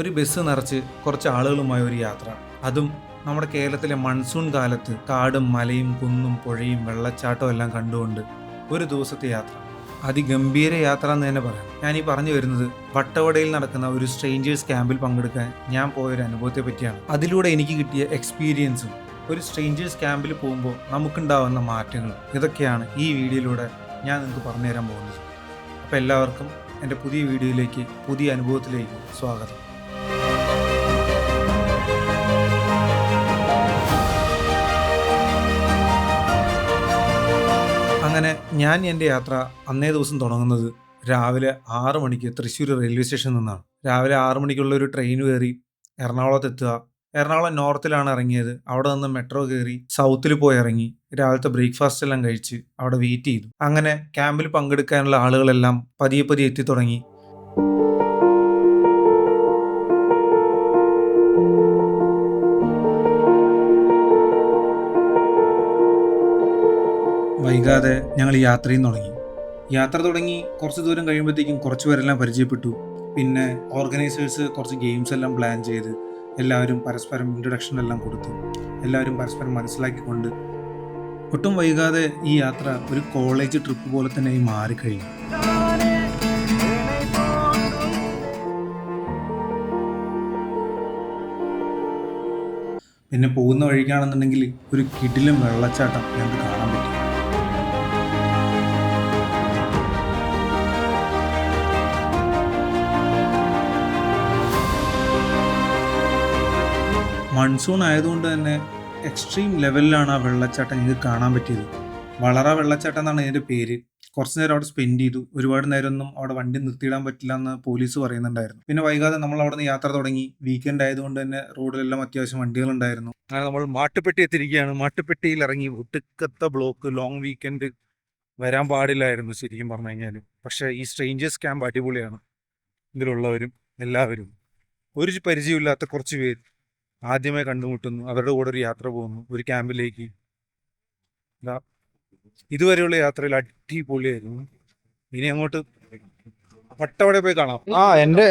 ഒരു ബസ് നിറച്ച് കുറച്ച് ആളുകളുമായ ഒരു യാത്ര. അതും നമ്മുടെ കേരളത്തിലെ മൺസൂൺ കാലത്ത് കാടും മലയും കുന്നും പുഴയും വെള്ളച്ചാട്ടവും എല്ലാം കണ്ടുകൊണ്ട് ഒരു ദിവസത്തെ യാത്ര. അതിഗംഭീര യാത്ര എന്ന് തന്നെ പറയാം. ഞാൻ ഈ പറഞ്ഞു വരുന്നത് വട്ടവടയിൽ നടക്കുന്ന ഒരു സ്ട്രേഞ്ചേഴ്സ് ക്യാമ്പിൽ പങ്കെടുക്കാൻ ഞാൻ പോയ ഒരു അനുഭവത്തെ പറ്റിയാണ്. അതിലൂടെ എനിക്ക് കിട്ടിയ എക്സ്പീരിയൻസും ഒരു സ്ട്രേഞ്ചേഴ്സ് ക്യാമ്പിൽ പോകുമ്പോൾ നമുക്കുണ്ടാവുന്ന മാറ്റങ്ങളും ഇതൊക്കെയാണ് ഈ വീഡിയോയിലൂടെ ഞാൻ നിങ്ങൾക്ക് പറഞ്ഞു തരാൻ പോകുന്നത്. അപ്പോൾ എല്ലാവർക്കും എന്റെ പുതിയ വീഡിയോയിലേക്ക് പുതിയ അനുഭവത്തിലേക്ക് സ്വാഗതം. അങ്ങനെ ഞാൻ എന്റെ യാത്ര അന്നേ ദിവസം തുടങ്ങുന്നത് രാവിലെ ആറു മണിക്ക് തൃശ്ശൂർ റെയിൽവേ സ്റ്റേഷനിൽ നിന്നാണ്. രാവിലെ ആറു മണിക്കുള്ള ഒരു ട്രെയിൻ കയറി എറണാകുളത്ത് എത്തുക. എറണാകുളം നോർത്തിലാണ് ഇറങ്ങിയത്. അവിടെ നിന്ന് മെട്രോ കയറി സൗത്തിൽ പോയി ഇറങ്ങി രാവിലത്തെ ബ്രേക്ക്ഫാസ്റ്റ് എല്ലാം കഴിച്ച് അവിടെ വെയിറ്റ് ചെയ്തു. അങ്ങനെ ക്യാമ്പിൽ പങ്കെടുക്കാനുള്ള ആളുകളെല്ലാം പതിയെ പതിയെ എത്തി തുടങ്ങി. വൈകാതെ ഞങ്ങൾ യാത്രയും തുടങ്ങി. യാത്ര തുടങ്ങി കുറച്ച് ദൂരം കഴിയുമ്പോഴത്തേക്കും കുറച്ച് പേരെല്ലാം പരിചയപ്പെട്ടു. പിന്നെ ഓർഗനൈസേഴ്സ് കുറച്ച് ഗെയിംസ് എല്ലാം പ്ലാൻ ചെയ്ത് എല്ലാവരും പരസ്പരം ഇൻട്രൊഡക്ഷൻ എല്ലാം കൊടുത്തു. എല്ലാവരും പരസ്പരം മനസ്സിലാക്കിക്കൊണ്ട് ഒട്ടും വൈകാതെ ഈ യാത്ര ഒരു കോളേജ് ട്രിപ്പ് പോലെ തന്നെ മാറിക്കഴിഞ്ഞു. പിന്നെ പോകുന്ന വഴിക്കാണെന്നുണ്ടെങ്കിൽ ഒരു കിടിലും വെള്ളച്ചാട്ടം ഞങ്ങൾക്ക് കാണാൻ മൺസൂൺ ആയതുകൊണ്ട് തന്നെ എക്സ്ട്രീം ലെവലിലാണ് ആ വെള്ളച്ചാട്ടം എനിക്ക് കാണാൻ പറ്റിയത്. വളറ വെള്ളച്ചാട്ടം എന്നാണ് ഇതിന്റെ പേര്. കുറച്ച് നേരം അവിടെ സ്പെൻഡ് ചെയ്തു. ഒരുപാട് നേരമൊന്നും അവിടെ വണ്ടി നിർത്തിയിടാൻ പറ്റില്ല എന്ന് പോലീസ് പറയുന്നുണ്ടായിരുന്നു. പിന്നെ വൈകാതെ നമ്മൾ അവിടെ നിന്ന് യാത്ര തുടങ്ങി. വീക്കെൻഡ് ആയതുകൊണ്ട് തന്നെ റോഡിലെല്ലാം അത്യാവശ്യം വണ്ടികളുണ്ടായിരുന്നു. അങ്ങനെ നമ്മൾ മാട്ടുപ്പെട്ടി എത്തിയിരിക്കുകയാണ്. മാട്ടുപ്പെട്ടിയിൽ ഇറങ്ങി ഒട്ടുക്കത്ത ബ്ലോക്ക് ലോങ് വീക്കെൻഡ് വരാൻ പാടില്ലായിരുന്നു ശരിക്കും പറഞ്ഞു കഴിഞ്ഞാൽ പക്ഷേ ഈ സ്ട്രേഞ്ചേഴ്സ് ക്യാമ്പ് അടിപൊളിയാണ്. ഇതിലുള്ളവരും എല്ലാവരും. ഒരു പരിചയമില്ലാത്ത കുറച്ച് പേര്. ആദ്യമായി കണ്ടുമുട്ടുന്നു അവരുടെ കൂടെ ഒരു യാത്ര പോകുന്നു ഒരു ക്യാമ്പിലേക്ക്. ഇതാ ഇതുവരെയുള്ള യാത്രയിൽ അടിപൊളിയായിരുന്നു. ഇനി അങ്ങോട്ട് വട്ടവടെ പോയി കാണാം. ആ എന്റെ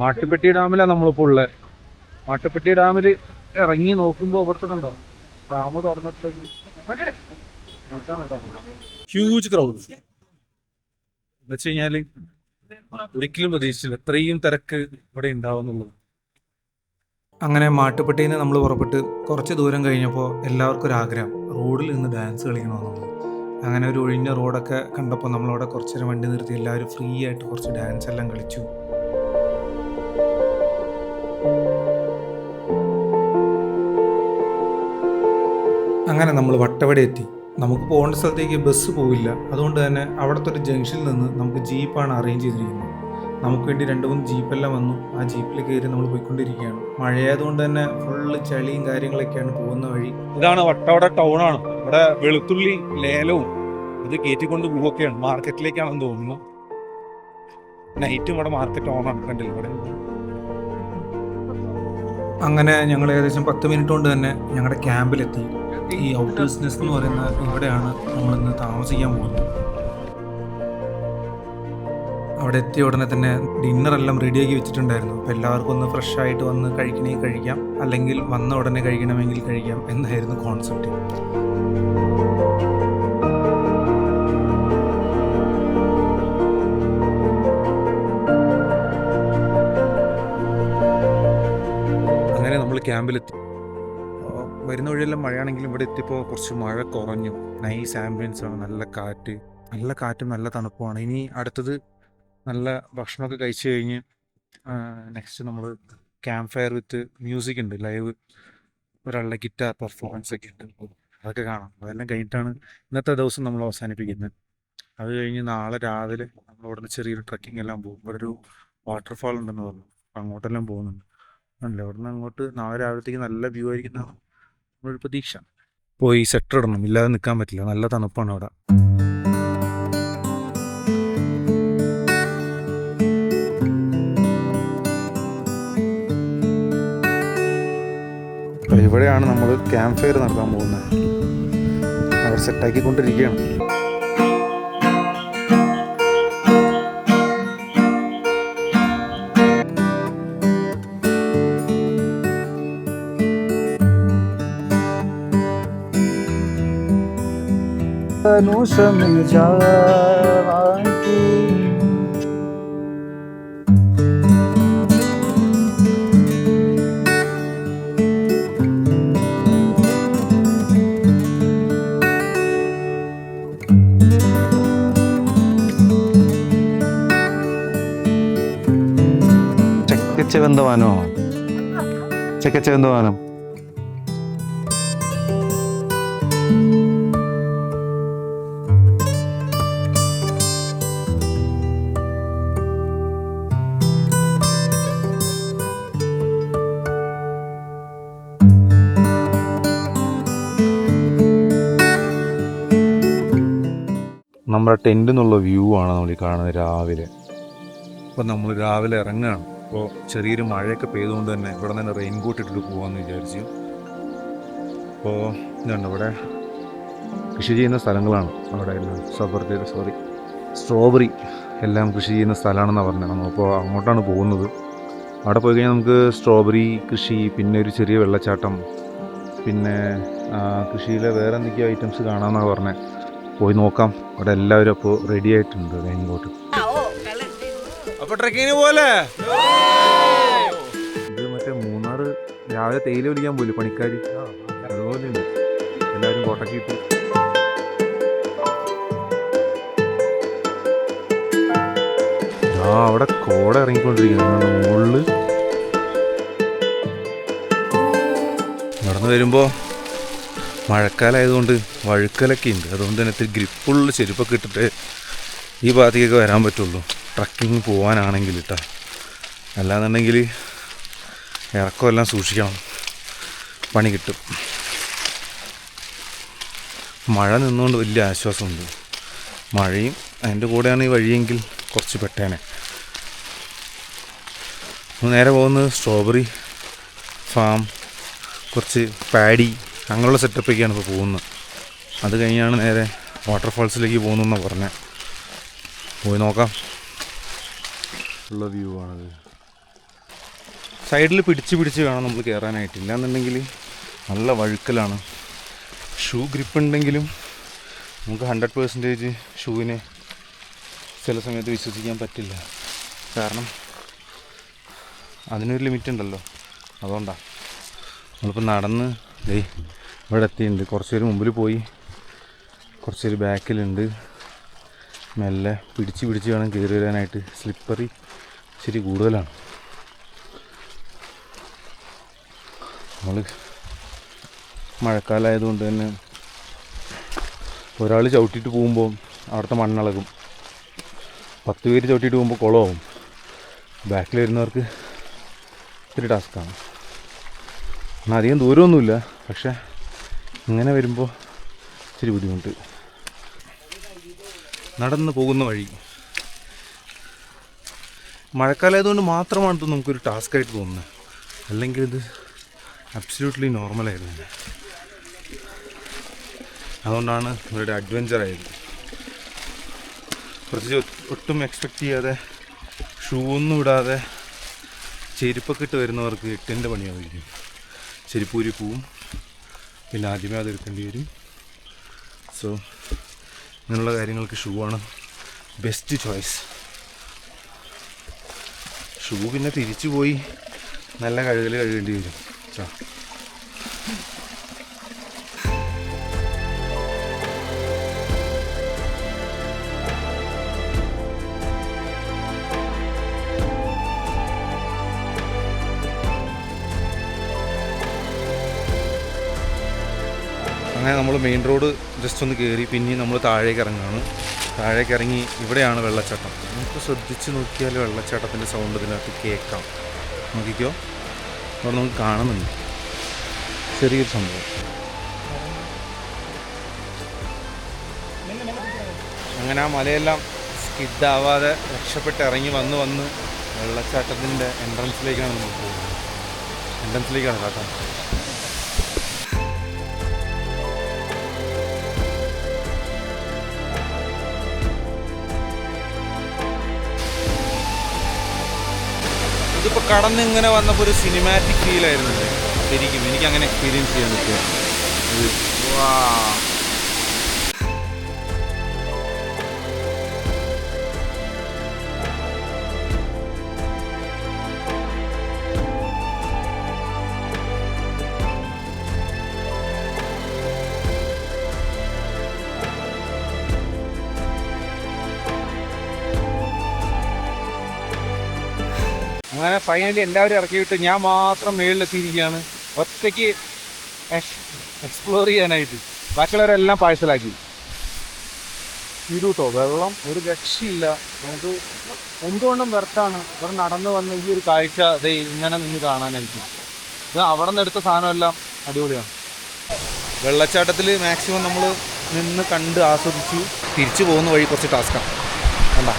മാട്ടുപ്പെട്ടി ഡാമിലാണ് നമ്മളിപ്പോ ഉള്ളത് മാട്ടുപ്പെട്ടി ഡാമിൽ ഇറങ്ങി നോക്കുമ്പോ ഇവിടുത്തെ കണ്ടോ ഡാം തുറന്നിട്ട് ഹ്യൂജ് ക്രൗഡ് വെച്ച് കഴിഞ്ഞാൽ ഒരിക്കലും പ്രതീക്ഷിച്ചില്ല. ഇത്രയും തിരക്ക് ഇവിടെ ഉണ്ടാവുന്നുള്ളത്. അങ്ങനെ മാട്ടുപ്പെട്ടിയിൽ നിന്ന് നമ്മൾ പുറപ്പെട്ട് കുറച്ച് ദൂരം കഴിഞ്ഞപ്പോൾ എല്ലാവർക്കും ഒരു ആഗ്രഹം റോഡിൽ നിന്ന് ഡാൻസ് കളിക്കണമെന്നുള്ളത്. അങ്ങനെ ഒരു ഒഴിഞ്ഞ റോഡൊക്കെ കണ്ടപ്പോൾ നമ്മളവിടെ കുറച്ച് നേരം വണ്ടി നിർത്തി എല്ലാവരും ഫ്രീ ആയിട്ട് കുറച്ച് ഡാൻസ് എല്ലാം കളിച്ചു. അങ്ങനെ നമ്മൾ വട്ടവട എത്തി. നമുക്ക് പോകേണ്ട സ്ഥലത്തേക്ക് ബസ് പോവില്ല. അതുകൊണ്ട് തന്നെ അവിടുത്തെ ഒരു ജംഗ്ഷനിൽ നിന്ന് നമുക്ക് ജീപ്പാണ് അറേഞ്ച് ചെയ്തിരിക്കുന്നത്. നമുക്ക് വേണ്ടി രണ്ട് മൂന്ന് ജീപ്പെല്ലാം വന്നു. ആ ജീപ്പിൽ കയറി നമ്മൾ പോയിക്കൊണ്ടിരിക്കുകയാണ്. മഴയായതുകൊണ്ട് തന്നെ ഫുള്ള് ചളിയും കാര്യങ്ങളൊക്കെയാണ് പോകുന്ന വഴി. ഇതാണ് വട്ടവട ടൗൺ ആണ്. ഇവിടെ വെളുത്തുള്ളി ലേലവും ഇത് കയറ്റിക്കൊണ്ട് പോവുകയൊക്കെയാണ് മാർക്കറ്റിലേക്കാണെന്ന് തോന്നുന്നു. നൈറ്റും ഇവിടെ മാർക്കറ്റ് ഓൺ ആണ് കണ്ടില്ല ഇവിടെ? അങ്ങനെ ഞങ്ങൾ ഏകദേശം പത്ത് മിനിറ്റ് കൊണ്ട് തന്നെ ഞങ്ങളുടെ ക്യാമ്പിലെത്തി ഈ ഔട്ടേഴ്സ് നെസ്റ്റ് എന്ന് പറയുന്ന ഇവിടെയാണ് നമ്മളിന്ന് താമസിക്കാൻ പോകുന്നത്. അവിടെ എത്തിയ ഉടനെ തന്നെ ഡിന്നറെല്ലാം റെഡിയാക്കി വെച്ചിട്ടുണ്ടായിരുന്നു. അപ്പോൾ എല്ലാവർക്കും ഒന്ന് ഫ്രഷ് ആയിട്ട് വന്ന് കഴിക്കണമെങ്കിൽ കഴിക്കാം. അല്ലെങ്കിൽ വന്ന ഉടനെ കഴിക്കണമെങ്കിൽ കഴിക്കാം എന്നായിരുന്നു കോൺസെപ്റ്റ് അങ്ങനെ നമ്മൾ ക്യാമ്പിലെത്തി വരുന്ന വഴിയെല്ലാം മഴയാണെങ്കിലും ഇവിടെ എത്തിയപ്പോൾ കുറച്ച് മഴ കുറഞ്ഞു. നൈസ് ആംബിയൻസ് ആണ്. നല്ല കാറ്റ്. നല്ല കാറ്റും നല്ല തണുപ്പുമാണ്. ഇനി അടുത്തത് നല്ല ഭക്ഷണമൊക്കെ കഴിച്ചു കഴിഞ്ഞ് നെക്സ്റ്റ് നമ്മൾ ക്യാമ്പ് ഫയർ വിത്ത് മ്യൂസിക് ഉണ്ട്. ലൈവ് ഒരാളുടെ ഗിറ്റാർ പെർഫോമൻസ് ഒക്കെ ഉണ്ട്. അതൊക്കെ കാണാം. അതെല്ലാം കഴിഞ്ഞിട്ടാണ് ഇന്നത്തെ ദിവസം നമ്മൾ അവസാനിപ്പിക്കുന്നത്. അത് കഴിഞ്ഞ് നാളെ രാവിലെ നമ്മൾ ഉടനെ ചെറിയൊരു ട്രക്കിംഗ് എല്ലാം പോകും. ഇവിടെ ഒരു വാട്ടർഫാൾ ഉണ്ടെന്ന് പറഞ്ഞു. അങ്ങോട്ടെല്ലാം പോകുന്നുണ്ട്. അല്ല? അവിടെ നിന്ന് അങ്ങോട്ട് നാളെ രാവിലത്തേക്ക് നല്ല വ്യൂ ആയിരിക്കുന്ന നമ്മളൊരു പ്രതീക്ഷ. പോയി സെറ്റർ ഇടണം. ഇല്ലാതെ നിൽക്കാൻ പറ്റില്ല. നല്ല തണുപ്പാണ് അവിടെ. ഇവിടെയാണ് നമ്മൾ ക്യാമ്പ് ഫയർ നടത്താൻ പോകുന്നത്. അവർ സെറ്റാക്കിക്കൊണ്ടിരിക്കുകയാണ് તનું સમજાવાતું ചെക്കച്ചവന്തവാനോ? ചെക്കച്ചവന്തവാനം. നമ്മുടെ ടെന്റിൽ നിന്നുള്ള വ്യൂ ആണ് നമ്മൾ ഈ കാണുന്നത് രാവിലെ. അപ്പോൾ നമ്മൾ രാവിലെ ഇറങ്ങുകയാണ് അപ്പോൾ ചെറിയൊരു മഴയൊക്കെ പെയ്തുകൊണ്ട് തന്നെ ഇവിടെ റെയിൻ കോട്ട് ഇട്ടിട്ട് പോകാമെന്ന് വിചാരിച്ചു. അപ്പോൾ ഇതുണ്ട് ഇവിടെ കൃഷി ചെയ്യുന്ന സ്ഥലങ്ങളാണ്. അവിടെ എല്ലാം സബർജ സോറി സ്ട്രോബെറി എല്ലാം കൃഷി ചെയ്യുന്ന സ്ഥലമാണെന്നാണ് പറഞ്ഞത്. നമ്മളിപ്പോൾ അങ്ങോട്ടാണ് പോകുന്നത്. അവിടെ പോയി കഴിഞ്ഞാൽ നമുക്ക് സ്ട്രോബെറി കൃഷി പിന്നെ ഒരു ചെറിയ വെള്ളച്ചാട്ടം പിന്നെ കൃഷിയിലെ വേറെ എന്തൊക്കെയോ ഐറ്റംസ് കാണാമെന്നാണ് പറഞ്ഞത്. പോയി നോക്കാം. അവിടെ എല്ലാവരും അപ്പോൾ റെഡി ആയിട്ടുണ്ട്. റെയിൻ കോട്ട് അപ്പൊ ട്രക്കിങ്ങിന് പോലെ ഇത് മറ്റേ മൂന്നാറ് രാവിലെ തേയില വിളിക്കാൻ പോലും പണിക്കാർ അതുപോലെ എല്ലാവരും കോട്ടൊക്കെ ഇട്ട്. ആ അവിടെ കോട ഇറങ്ങിക്കൊണ്ടിരിക്കുന്നു. മുകളിൽ. നടന്നു വരുമ്പോൾ മഴക്കാലമായതുകൊണ്ട് വഴുക്കലൊക്കെ ഉണ്ട് അതുകൊണ്ട് തന്നെ ഇത്തിരി ഗ്രിപ്പുള്ള ചെരുപ്പൊക്കെ ഇട്ടിട്ട് ഈ ഭാഗത്തേക്കൊക്കെ വരാൻ പറ്റുള്ളൂ. ട്രക്കിങ് പോകാനാണെങ്കിൽ ഇട്ടാ അല്ലാന്നുണ്ടെങ്കിൽ ഇറക്കമെല്ലാം സൂക്ഷിക്കണം. പണി കിട്ടും. മഴ നിന്നുകൊണ്ട് വലിയ ആശ്വാസമുണ്ട്. മഴയും അതിന്റെ കൂടെയാണ് ഈ വഴിയെങ്കിൽ കുറച്ച് പെട്ടേനെ. നേരെ പോകുന്നത് സ്ട്രോബെറി ഫാം കുറച്ച് പാഡി അങ്ങനെയുള്ള സെറ്റപ്പൊക്കെയാണ് ഇപ്പോൾ പോകുന്നത്. അത് കഴിഞ്ഞാണ് നേരെ വാട്ടർഫാൾസിലേക്ക് പോകുന്നതെന്നാണ് പറഞ്ഞത് പോയി നോക്കാം. ഉള്ള വ്യൂ ആണത്. സൈഡിൽ പിടിച്ച് പിടിച്ച് വേണം നമ്മൾ കയറാനായിട്ട് ഇല്ലാന്നുണ്ടെങ്കിൽ നല്ല വഴുക്കലാണ്. ഷൂ ഗ്രിപ്പ് ഉണ്ടെങ്കിലും നമുക്ക് ഹൺഡ്രഡ് പേഴ്സന്റേജ് ഷൂവിനെ ചില സമയത്ത് വിശ്വസിക്കാൻ പറ്റില്ല. കാരണം അതിനൊരു ലിമിറ്റ് ഉണ്ടല്ലോ. അതുകൊണ്ടാണ് നമ്മളിപ്പോൾ നടന്ന് ദേ ഇവിടെ എത്തിയിട്ടുണ്ട്. കുറച്ച് പേര് മുമ്പിൽ പോയി. കുറച്ച് പേര് ബാക്കിലുണ്ട്. മെല്ലെ പിടിച്ച് പിടിച്ച് വേണം കയറി വരാനായിട്ട്. സ്ലിപ്പറി ഇച്ചിരി കൂടുതലാണ്. നമ്മൾ മഴക്കാലമായതുകൊണ്ട് തന്നെ ഒരാൾ ചവിട്ടിയിട്ട് പോകുമ്പോൾ അവിടുത്തെ മണ്ണിളകും. പത്ത് പേര് ചവിട്ടിയിട്ട് പോകുമ്പോൾ കുളമാവും. ബാക്കിൽ വരുന്നവർക്ക് ഇത്തിരി ടാസ്ക്കാണ് എന്നാൽ അധികം ദൂരമൊന്നുമില്ല. പക്ഷേ ഇങ്ങനെ വരുമ്പോൾ ഇച്ചിരി ബുദ്ധിമുട്ട്. നടന്ന് പോകുന്ന വഴി. മഴക്കാലമായതുകൊണ്ട് മാത്രമാണ് ഇത് നമുക്കൊരു ടാസ്ക്കായിട്ട് തോന്നുന്നത്. അല്ലെങ്കിൽ ഇത് അബ്സല്യൂട്ട്ലി നോർമലായിരുന്നു അതുകൊണ്ടാണ് ഇവരുടെ അഡ്വഞ്ചർ ആയത്. കുറച്ച് ഒട്ടും എക്സ്പെക്റ്റ് ചെയ്യാതെ ഷൂ ഒന്നും ഇടാതെ ചെരുപ്പൊക്കെ ഇട്ട് വരുന്നവർക്ക് എട്ടിന്റെ പണിയായിരിക്കും. ചെരുപ്പൂരി പോവും. പിന്നെ ആദ്യമേ അതെടുക്കേണ്ടി വരും. സോ ഇങ്ങനെയുള്ള കാര്യങ്ങൾക്ക് ഷൂ ആണ് ബെസ്റ്റ് ചോയ്സ് ഷൂ പിന്നെ തിരിച്ചു പോയി നല്ല കഴുകൽ കഴുകേണ്ടി വരും. ചാ നമ്മൾ മെയിൻ റോഡ് ജസ്റ്റ് ഒന്ന് കയറി പിന്നെ നമ്മൾ താഴേക്ക് ഇറങ്ങുകയാണ്. താഴേക്ക് ഇറങ്ങി ഇവിടെയാണ് വെള്ളച്ചാട്ടം. നമുക്ക് ശ്രദ്ധിച്ച് നോക്കിയാൽ വെള്ളച്ചാട്ടത്തിന്റെ സൗണ്ട് ഇതിനകത്ത് കേൾക്കാം. നോക്കിക്കോ. അവിടെ നമുക്ക് കാണുന്നുണ്ട്. ചെറിയൊരു സംഭവം. അങ്ങനെ ആ മലയെല്ലാം സ്കിഡാവാതെ രക്ഷപ്പെട്ട് ഇറങ്ങി വന്ന് വന്ന് വെള്ളച്ചാട്ടത്തിന്റെ എൻട്രൻസിലേക്കാണ് നമ്മൾ പോകുന്നത്. എൻട്രൻസിലേക്കാണ് കേട്ടോ. ഇതിപ്പോൾ കടന്ന് ഇങ്ങനെ വന്നപ്പോൾ ഒരു സിനിമാറ്റിക് ഇത്. ശരിക്കും എനിക്ക് അങ്ങനെ എക്സ്പീരിയൻസ് ചെയ്യാൻ പറ്റുക അങ്ങനെ ഫൈനലി എല്ലാവരും ഇറക്കിയിട്ട് ഞാൻ മാത്രം മേളിലെത്തിയിരിക്കുകയാണ്. ഒറ്റയ്ക്ക് എക്സ്പ്ലോർ ചെയ്യാനായിട്ട്. ബാക്കിയുള്ളവരെല്ലാം പാഴ്സലാക്കി. ഇരുട്ടോ വെള്ളം ഒരു രക്ഷയില്ല. നമുക്ക് എന്തുകൊണ്ടും വെർത്താണ് ഇവിടെ നടന്നു വന്ന ഈ ഒരു കാഴ്ച ദേ ഇങ്ങനെ നിന്ന് കാണാനായിരിക്കും. ഇത് അവിടെ നിന്ന് എടുത്ത സാധനമെല്ലാം അടിപൊളിയാണ്. വെള്ളച്ചാട്ടത്തിൽ മാക്സിമം നമ്മൾ നിന്ന് കണ്ട് ആസ്വദിച്ചു. തിരിച്ചു പോകുന്ന വഴി കുറച്ച് ടാസ്ക്കാണ് കണ്ട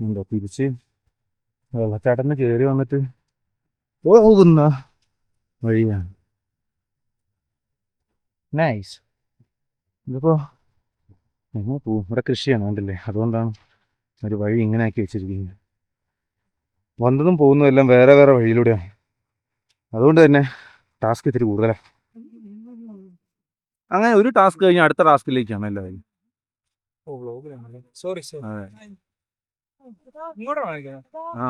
എന്താ തിരിച്ച് വെള്ളച്ചാട്ടത്തിന് കയറി വന്നിട്ട് പോകുന്ന വഴിയാണ്. നൈസ് ഇതിപ്പോ എങ്ങനെ പോവും ഇവിടെ കൃഷിയാണ് കണ്ടില്ലേ? അതുകൊണ്ടാണ് ഒരു വഴി ഇങ്ങനെ ആക്കി വെച്ചിരിക്കുന്നത്. വന്നതും പോകുന്നതും എല്ലാം വേറെ വേറെ വഴിയിലൂടെയാണ്. അതുകൊണ്ട് തന്നെ ടാസ്ക് ഇത്തിരി കൂടുതലാണ് അങ്ങനെ ഒരു ടാസ്ക് കഴിഞ്ഞാൽ അടുത്ത ടാസ്കിലേക്കാണ് എല്ലാവരും. സോറി അതെ. ആ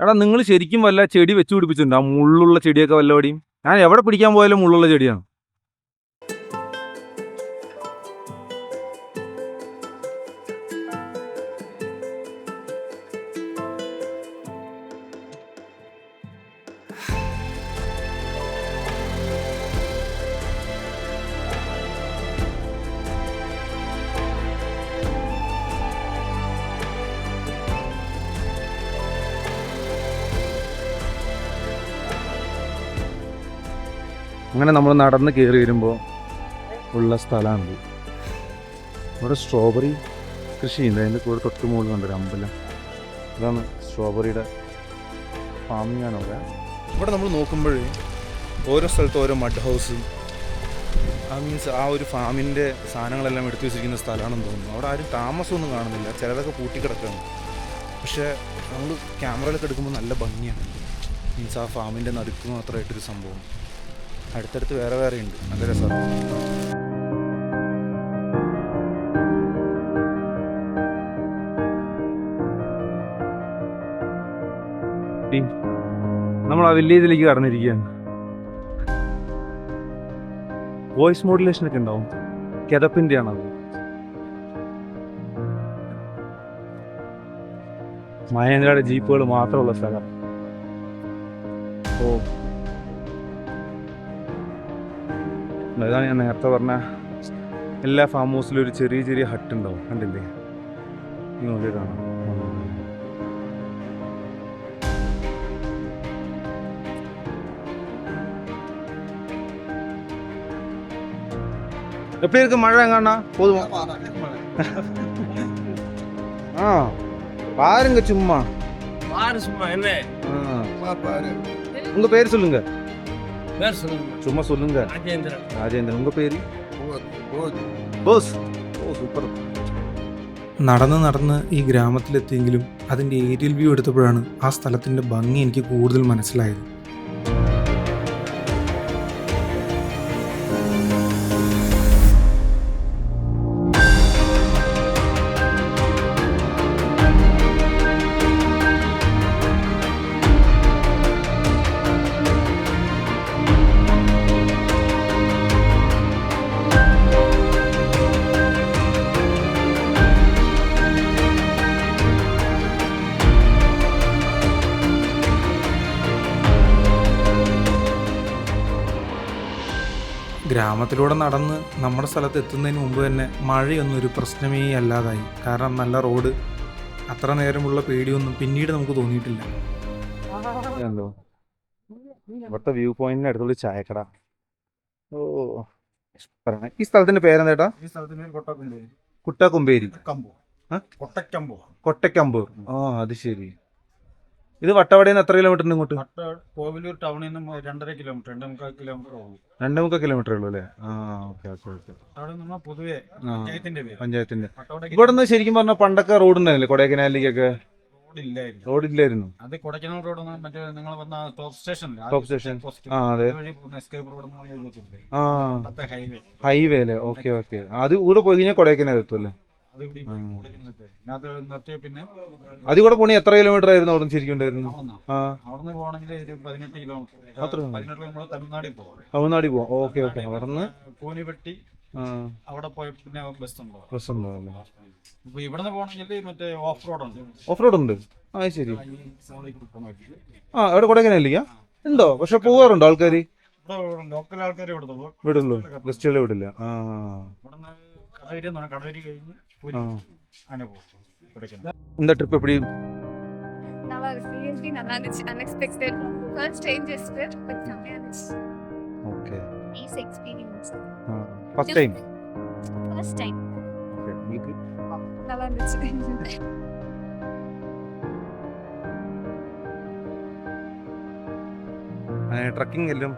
എടാ നിങ്ങൾ ശരിക്കും വല്ല ചെടി വെച്ച് പിടിപ്പിച്ചിട്ടുണ്ടോ? ആ മുള്ളുള്ള ചെടിയൊക്കെ വല്ലവടിയും? ഞാൻ എവിടെ പിടിക്കാൻ പോയാലും മുള്ളുള്ള ചെടിയാണ്? അങ്ങനെ നമ്മൾ നടന്ന് കയറി വരുമ്പോൾ ഉള്ള സ്ഥലമാണിത് ഇവിടെ സ്ട്രോബെറി കൃഷിയുണ്ട്. അതിന്റെ കൂടെ തൊട്ട് മുകളിൽ കണ്ടൊരു അമ്പലം. ഇതാണ് സ്ട്രോബെറിയുടെ ഫാമിംഗ് ആണ് അവിടെ. ഇവിടെ നമ്മൾ നോക്കുമ്പോൾ ഓരോ സ്ഥലത്ത് ഓരോ മഡ് ഹൗസ് ആ മീൻസ് ആ ഒരു ഫാമിന്റെ സാധനങ്ങളെല്ലാം എടുത്തു വെച്ചിരിക്കുന്ന സ്ഥലമാണെന്ന് തോന്നുന്നു. അവിടെ ആരും താമസമൊന്നും കാണുന്നില്ല. ചിലതൊക്കെ പൂട്ടിക്കിടക്കുകയാണ് പക്ഷേ നമ്മൾ ക്യാമറയിലൊക്കെ എടുക്കുമ്പോൾ നല്ല ഭംഗിയാണ്. മീൻസ് ആ ഫാമിന്റെ നടുക്ക് മാത്രമായിട്ടൊരു സംഭവം. അടുത്തടുത്ത് വേറെ വേറെ ഉണ്ട്. നല്ല രസമാണ്. നമ്മൾ ആ വില്ലേജിലേക്ക് കടന്നിരിക്കുകയാണ്. വോയിസ് മോഡുലേഷൻ ഒക്കെ ഉണ്ടാവും. കിതപ്പിന്റെ ആണത് മഹേന്ദ്രയുടെ ജീപ്പുകൾ മാത്രമുള്ള സ്ഥലം. ഓ. അതാണ് ഞാൻ നേരത്തെ പറഞ്ഞ എല്ലാ ഫാം ഹൗസിലും ഒരു ചെറിയ ചെറിയ ഹട്ട് ഉണ്ടാവും കണ്ടില്ലേ ഈ നോക്കി കാണാം எப்படி இருக்கு மழை எங்கண்ணா போதுமா ஆ பாருங்க சும்மா பாரு சும்மா என்ன ஆ. பாரு உங்க பேர் சொல்லுங்க பேர் சொல்லுங்க சும்மா சொல்லுங்க ராஜேந்திரன் ராஜேந்திரன் உங்க பேரு ബോസ് ഓ സൂപ്പർ നടന്ന് നടന്ന് ഈ ഗ്രാമത്തിലെത്തിയെങ്കിലും അതിൻ്റെ ഏരിയൽ വ്യൂ എടുത്തപ്പോഴാണ് ആ സ്ഥലത്തിൻ്റെ ഭംഗി എനിക്ക് കൂടുതൽ മനസ്സിലായത് ഗ്രാമത്തിലൂടെ നടന്ന് നമ്മുടെ സ്ഥലത്ത് എത്തുന്നതിന് മുമ്പ് തന്നെ മഴയൊന്നും ഒരു പ്രശ്നമേ അല്ലാതായി. കാരണം നല്ല റോഡ് അത്ര നേരമുള്ള പേടിയൊന്നും പിന്നീട് നമുക്ക് തോന്നിയിട്ടില്ല. എന്തോ? ഇവിടുത്തെ വ്യൂ പോയിന്റിന് അടുത്തുള്ള ചായക്കട. ഓ പറയണേ ഈ സ്ഥലത്തിന്റെ പേരെന്താ ഈ സ്ഥലത്തിന് കൊട്ടക്കുമ്പേരി കുട്ടാക്കൊമ്പേരി? കൊട്ടക്കമ്പോ കൊട്ടക്കമ്പൂർ ആ അത് ശരി. ഇത് വട്ടവടയിൽ നിന്ന് എത്ര കിലോമീറ്റർ ഉണ്ട് ഇങ്ങോട്ട്? കോവിലൂർ ടൗണിൽ നിന്ന് രണ്ടര കിലോമീറ്റർ രണ്ടേ മുക്കാൽ കിലോമീറ്റർ പോകും രണ്ടേ മുക്കാൽ കിലോമീറ്റർ ഉള്ളൂ അല്ലേ? ആ ഓക്കെ ഓക്കെ ഓക്കെ അവിടെ നിന്ന് പൊതുവെ പഞ്ചായത്തിന്റെ പഞ്ചായത്തിന്റെ. ഇവിടെ നിന്ന് ശരിക്കും പറഞ്ഞാൽ പണ്ടൊക്കെ റോഡ് ഉണ്ടായില്ലേ കൊടൈക്കനാലിലേക്കൊക്കെ? റോഡ് ഇല്ലായിരുന്നു റോഡ് ഇല്ലായിരുന്നു. അത് കൊടൈക്കനാൽ റോഡ് മറ്റേ നിങ്ങൾ വന്ന ടോപ്പ് സ്റ്റേഷൻ ടോപ്പ് സ്റ്റേഷൻ ആ അതെ. ആ. ഹൈവേ ഹൈവേ അല്ലേ? ഓക്കെ ഓക്കെ അത് ഇവിടെ പോയി കഴിഞ്ഞാൽ കൊടൈക്കനാൽ എത്തും അല്ലേ? അതിൽ കൂടെ പോണി എത്ര കിലോമീറ്റർ ആയിരുന്നു അവിടെ ശരിക്കും ഉണ്ടായിരുന്നു അവിടുന്ന്. അവിടുന്ന് പോകണമെങ്കിൽ പതിനെട്ട് കിലോമീറ്റർ അത്രേ. പതിനെട്ട് നമ്മൾ തമിഴ്നാട്ടിൽ പോകും തമിഴ്നാട്ടിൽ പോവാം. Okay okay. അവിടെ നിന്ന് കൂനിപ്പെട്ടി അവിടെ പോയ പിന്നെ ബസ് ഉണ്ടോ ബസ് ഉണ്ടോ ഇപ്പൊ ഇവിടുന്ന് പോകണമെങ്കിൽ മറ്റേ ഓഫ് റോഡ് ഉണ്ട്. ഓഫ് റോഡ് ഉണ്ട്. ആ ശരി. ആ അവിടെ കൊടൈക്കനാലില്ല ഉണ്ടോ? പക്ഷെ പോവാറുണ്ടോ ആൾക്കാർ ലോക്കൽ ആൾക്കാരെ വിടുള്ളൂ. ഗസ്റ്റുകളെ വിടില്ല. ആ. കടവേരി കടവരി കഴിഞ്ഞ് പൂരി ആ. അങ്ങനെ പോകും കൊടൈക്കനാൽ இந்த ட்ரிப் எப்படி நல்லா இருக்கு சீரியஸ்லி நல்லா இருந்துச்சு அன்எக்ஸ்பெக்டட் ஃபர்ஸ்ட் சேஞ்சஸ் பட் செம்மையா இருந்துச்சு okay nice experience first time first time okay உங்களுக்கு நல்லா இருந்துச்சு ട്രക്കിംഗ് എല്ലാം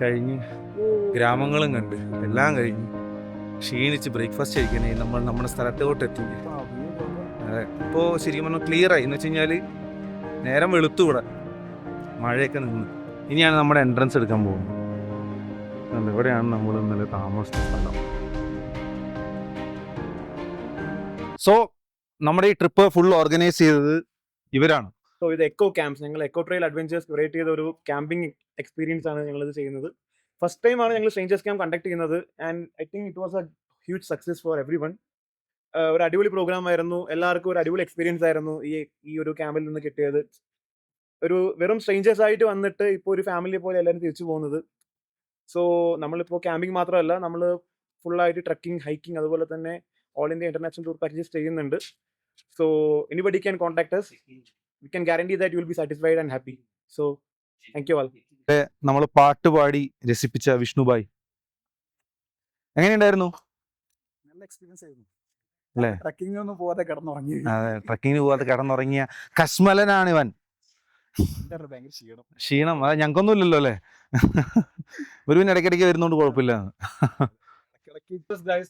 കഴിഞ്ഞ് ഗ്രാമങ്ങളും കണ്ട് എല്ലാം കഴിഞ്ഞ് ക്ഷീണിച്ച് ബ്രേക്ക്ഫാസ്റ്റ് കഴിക്കണേ നമ്മൾ നമ്മുടെ സ്ഥലത്തോട്ട് എത്തി അതെ. ഇപ്പോൾ ശരിക്കും പറഞ്ഞാൽ ക്ലിയർ ആയി. എന്ന് വെച്ച് കഴിഞ്ഞാൽ നേരം വെളുത്തു ഇവിടെ. മഴയൊക്കെ നിന്ന്. ഇനിയാണ് നമ്മുടെ എൻട്രൻസ് എടുക്കാൻ പോകുന്നത്. ഇവിടെയാണ് നമ്മൾ ഇന്നലെ താമസിച്ച സ്ഥലം. സോ നമ്മുടെ ഈ ട്രിപ്പ് ഫുൾ ഓർഗനൈസ് ചെയ്തത് ഇവരാണ്. സോ ഇത് എക്കോ ക്യാമ്പ്സ് ഞങ്ങൾ എക്കോ ട്രെയിൽ അഡ്വഞ്ചേഴ്സ് ക്രിയേറ്റ് ചെയ്ത ഒരു ക്യാമ്പിംഗ് എക്സ്പീരിയൻസ് ആണ് ഞങ്ങൾ ഇത് ചെയ്യുന്നത്. ഫസ്റ്റ് ടൈം ആണ് ഞങ്ങൾ സ്ട്രേഞ്ചേഴ്സ് ക്യാമ്പ് കണ്ടക്ട് ചെയ്യുന്നത്. And I think it was a huge success for everyone ഒരു അടിപൊളി പ്രോഗ്രാം ആയിരുന്നു. എല്ലാവർക്കും ഒരു അടിപൊളി എക്സ്പീരിയൻസ് ആയിരുന്നു ഈ ഈ ഒരു ക്യാമ്പിൽ നിന്ന് കിട്ടിയത്. ഒരു വെറും സ്ട്രേഞ്ചേഴ്സ് ആയിട്ട് വന്നിട്ട് ഇപ്പോൾ ഒരു ഫാമിലി പോലെ എല്ലാവരും തിരിച്ചു പോകുന്നത്. സോ നമ്മളിപ്പോൾ ക്യാമ്പിംഗ് മാത്രമല്ല നമ്മൾ ഫുള്ളായിട്ട് ട്രക്കിംഗ് ഹൈക്കിംഗ് അതുപോലെ തന്നെ all India international tour packages ചെയ്യുന്നുണ്ട്. So anybody can contact us we can guarantee that you will be satisfied and happy so thank you all. നമ്മൾ പാട്ട് പാടി രസിപ്പിച്ച വിഷ്ണുബായ്. എങ്ങനെയുണ്ടായിരുന്നു? നല്ല എക്സ്പീരിയൻസ് ആയിരുന്നു. അല്ലേ? ട്രക്കിംഗ് ഒന്നും പോവാതെ കിടന്നുറങ്ങി അതെ ട്രക്കിങ്ങിന് പോകാതെ കിടന്നുറങ്ങിയ കശ്മലനാണ് ഇവൻ. ക്ഷീണം. അതെ ഞങ്ങൾക്കൊന്നും ഇല്ലല്ലോ അല്ലേ? ഒരു പിന്നെ ഇടയ്ക്കിടയ്ക്ക് വരുന്നോണ്ട് കുഴപ്പമില്ല.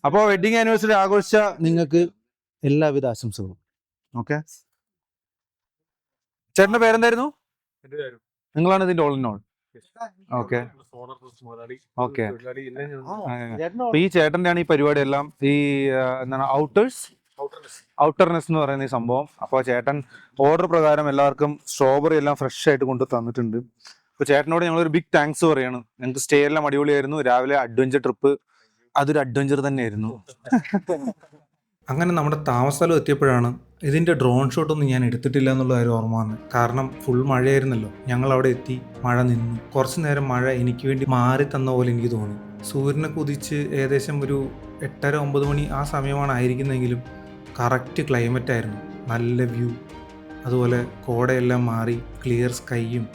അപ്പോൾ വെഡിങ് ആനിവേഴ്സറി ആഘോഷിച്ച നിങ്ങൾക്ക് എല്ലാവിധ ആശംസകളും. ഓക്കെ ചേട്ടന്റെ പേരെന്തായിരുന്നു? നിങ്ങളാണ് ഇതിന്റെ all in all okay. Okay. അപ്പൊ ഈ ചേട്ടന്റെ ആണ് ഈ പരിപാടി എല്ലാം ഈ എന്താണ് ഔട്ടേഴ്സ് ഔട്ടർനെസ് എന്ന് പറയുന്ന ഈ സംഭവം. അപ്പോൾ ചേട്ടൻ ഓർഡർ പ്രകാരം എല്ലാവർക്കും സ്ട്രോബെറി എല്ലാം ഫ്രഷ് ആയിട്ട് കൊണ്ട് തന്നിട്ടുണ്ട്. അപ്പോൾ ചേട്ടനോട് ഞങ്ങളൊരു ബിഗ് താങ്ക്സ് പറയാണ്. ഞങ്ങൾക്ക് സ്റ്റേ എല്ലാം അടിപൊളിയായിരുന്നു. രാവിലെ അഡ്വഞ്ചർ ട്രിപ്പ് അതൊരു അഡ്വഞ്ചർ തന്നെയായിരുന്നു. അങ്ങനെ നമ്മുടെ താമസ സ്ഥലം എത്തിയപ്പോഴാണ് ഇതിന്റെ ഡ്രോൺ ഷോട്ടൊന്നും ഞാൻ എടുത്തിട്ടില്ല എന്നുള്ള കാര്യം ഓർമ്മ കാരണം ഫുൾ മഴയായിരുന്നല്ലോ. ഞങ്ങൾ അവിടെ എത്തി മഴ നിന്നു. കുറച്ചു നേരം മഴ എനിക്ക് വേണ്ടി മാറി തന്ന പോലെ എനിക്ക് തോന്നി. സൂര്യനെ കുതിച്ച് ഏകദേശം ഒരു എട്ടര ഒമ്പത് മണി ആ സമയമാണ് ആയിരിക്കുന്നതെങ്കിലും കറക്റ്റ് ക്ലൈമറ്റ് ആയിരുന്നു. നല്ല വ്യൂ അതുപോലെ കോടയെല്ലാം മാറി ക്ലിയർ സ്കൈയും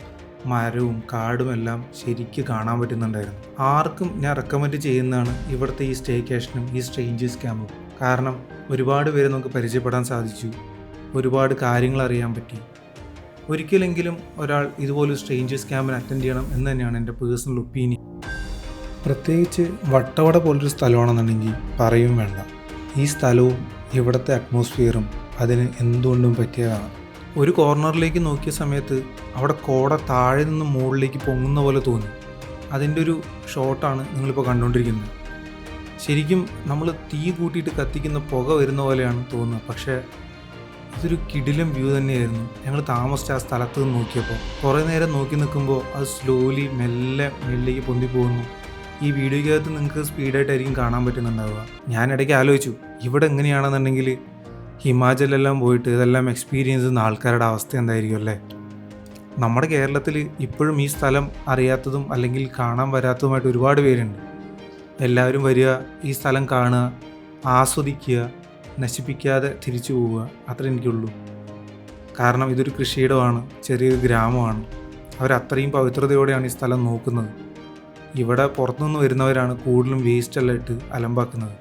മരവും കാടും എല്ലാം ശരിക്ക് കാണാൻ പറ്റുന്നുണ്ടായിരുന്നു. ആർക്കും ഞാൻ റെക്കമെൻഡ് ചെയ്യുന്നതാണ് ഇവിടുത്തെ ഈ സ്റ്റേക്കേഷനും ഈ സ്ട്രേഞ്ചേഴ്സ് ക്യാമ്പും കാരണം ഒരുപാട് പേരെ നമുക്ക് പരിചയപ്പെടാൻ സാധിച്ചു. ഒരുപാട് കാര്യങ്ങൾ അറിയാൻ പറ്റി. ഒരിക്കലെങ്കിലും ഒരാൾ ഇതുപോലെ സ്ട്രേഞ്ചേഴ്സ് ക്യാമ്പിന് അറ്റൻഡ് ചെയ്യണം എന്ന് തന്നെയാണ് എന്റെ പേഴ്സണൽ ഒപ്പീനിയൻ. പ്രത്യേകിച്ച് വട്ടവട പോലൊരു സ്ഥലമാണെന്നുണ്ടെങ്കിൽ പറയും വേണ്ട. ഈ സ്ഥലവും ഇവിടുത്തെ അറ്റ്മോസ്ഫിയറും അതിന് എന്തുകൊണ്ടും പറ്റിയതാണ്. ഒരു കോർണറിലേക്ക് നോക്കിയ സമയത്ത് അവിടെ കോട താഴെ നിന്ന് മുകളിലേക്ക് പൊങ്ങുന്ന പോലെ തോന്നി. അതിന്റെ ഒരു ഷോട്ടാണ് നിങ്ങളിപ്പോൾ കണ്ടുകൊണ്ടിരിക്കുന്നത്. ശരിക്കും നമ്മൾ തീ കൂട്ടിയിട്ട് കത്തിക്കുന്ന പുക വരുന്ന പോലെയാണ് തോന്നുന്നത്. പക്ഷേ ഇതൊരു കിടിലം വ്യൂ തന്നെയായിരുന്നു. ഞങ്ങൾ താമസിച്ച ആ സ്ഥലത്ത് നിന്ന് നോക്കിയപ്പോൾ. കുറേ നേരം നോക്കി നിൽക്കുമ്പോൾ അത് സ്ലോലി മെല്ലെ മെല്ലേക്ക് പൊന്തി പോകുന്നു. ഈ വീഡിയോയ്ക്കകത്ത് നിങ്ങൾക്ക് സ്പീഡായിട്ടായിരിക്കും കാണാൻ പറ്റുന്നുണ്ടാവുക. ഞാൻ ഇടയ്ക്ക് ആലോചിച്ചു ഇവിടെ എങ്ങനെയാണെന്നുണ്ടെങ്കിൽ ഹിമാചലെല്ലാം പോയിട്ട് ഇതെല്ലാം എക്സ്പീരിയൻസ് ചെയ്യുന്ന ആൾക്കാരുടെ അവസ്ഥ എന്തായിരിക്കും അല്ലേ? നമ്മുടെ കേരളത്തിൽ ഇപ്പോഴും ഈ സ്ഥലം അറിയാത്തതും അല്ലെങ്കിൽ കാണാൻ വരാത്തതുമായിട്ട് ഒരുപാട് പേരുണ്ട്. എല്ലാവരും വരിക ഈ സ്ഥലം കാണുക ആസ്വദിക്കുക നശിപ്പിക്കാതെ തിരിച്ചു പോവുക. അത്ര എനിക്കുള്ളൂ. കാരണം ഇതൊരു കൃഷിയിടമാണ് ചെറിയൊരു ഗ്രാമമാണ്. അവരത്രയും പവിത്രതയോടെയാണ് ഈ സ്ഥലം നോക്കുന്നത്. ഇവിടെ പുറത്തുനിന്ന് വരുന്നവരാണ് കൂടുതലും വേസ്റ്റെല്ലാം ഇട്ട് അലമ്പാക്കുന്നത്.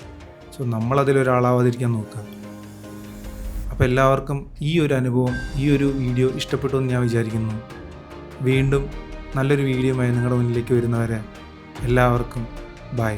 സോ നമ്മളതിലൊരാളാവാതിരിക്കാൻ നോക്കുക. അപ്പോൾ എല്ലാവർക്കും ഈ ഒരു അനുഭവം ഈ ഒരു വീഡിയോ ഇഷ്ടപ്പെട്ടു എന്ന് ഞാൻ വിചാരിക്കുന്നു. വീണ്ടും നല്ലൊരു വീഡിയോയുമായി നിങ്ങളുടെ മുന്നിലേക്ക് വരുന്നവരെ എല്ലാവർക്കും ബൈ